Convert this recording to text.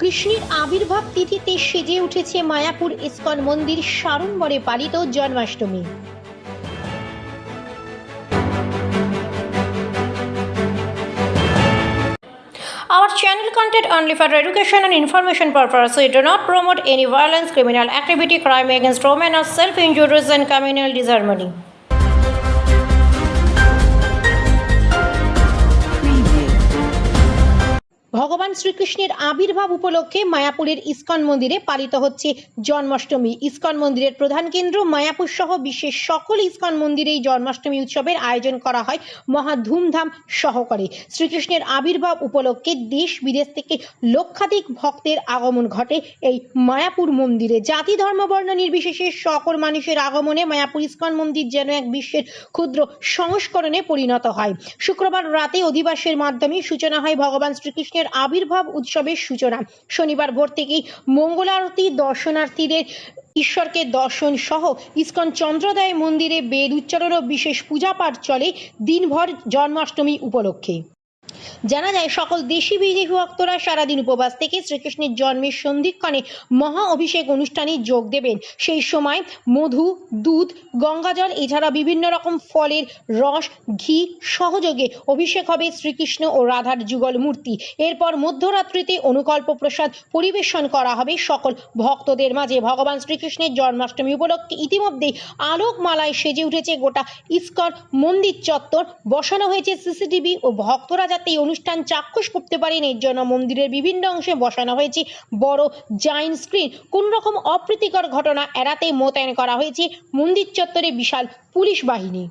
কৃষ্ণের আবির্ভাব তিথিতে সেজে উঠেছে মায়াপুর ইস্কন মন্দির সাড়ম্বরে পালিত Janmashtami Our channel content only for education and information purpose. We do not promote any violence, criminal activity, crime against women, or self-injuries and communal disharmony. ভগবান শ্রীকৃষ্ণের আবির্ভাব উপলক্ষে মায়াপুরের ইস্কন মন্দিরে পালিত হচ্ছে জন্মাষ্টমী। ইস্কন মন্দিরের প্রধান কেন্দ্র মায়াপুর সহ বিশ্বের সকল ইস্কন মন্দিরে এই জন্মাষ্টমী উৎসবের আয়োজন করা হয় মহা ধুমধাম সহকারে। শ্রীকৃষ্ণের আবির্ভাব উপলক্ষে দেশ বিদেশ থেকে লক্ষাধিক ভক্তের আগমন ঘটে এই মায়াপুর মন্দিরে। জাতি, ধর্ম, বর্ণ নির্বিশেষে সকল মানুষের আগমনে মায়াপুর ইস্কন মন্দির যেন এক বিশ্বের ক্ষুদ্র সংস্করণে পরিণত হয়। শুক্রবার রাতে অধিবাসের মাধ্যমে সূচনা হয় ভগবান শ্রীকৃষ্ণের আবির্ভাব উৎসবের সূচনা। শনিবার ভোর থেকেই মঙ্গলারতি দর্শনার্থীদের, ঈশ্বরকে দর্শন সহ ইস্কন চন্দ্রদায় মন্দিরে বেদ উচ্চারণ ও বিশেষ পূজা পাঠ চলে। দিনভর জন্মাষ্টমী উপলক্ষে। জানা যায়, সকল দেশি বিদেশি ভক্তরা সারাদিন উপবাস থেকে শ্রীকৃষ্ণের জন্মের সন্ধিক্ষণে মহা অভিষেক অনুষ্ঠানে যোগ দেবেন। সেই সময় মধু, দুধ, গঙ্গাজল, এছাড়া বিভিন্ন রকম ফলের রস, ঘি সহযোগে অভিষেক হবে শ্রীকৃষ্ণ ও রাধার যুগল মূর্তি। এরপর মধ্যরাত্রিতে অনুকল্প প্রসাদ পরিবেশন করা হবে সকল ভক্তদের মাঝে। ভগবান শ্রীকৃষ্ণের জন্মাষ্টমী উপলক্ষে ইতিমধ্যেই আলোকমালায় সেজে উঠেছে গোটা ইস্কন মন্দির চত্বর। বসানো হয়েছে সিসিটিভি ও ভক্তরা যাতে এই অনুষ্ঠান চাক্ষুষ করতে পারেন। এর জন্য মন্দিরের বিভিন্ন অংশে বসানো হয়েছে বড় জাইন্ট স্ক্রিন কোন রকম অপ্রীতিকর ঘটনা এড়াতে মোতায়েন করা হয়েছে। মন্দির চত্বরে বিশাল পুলিশ বাহিনী।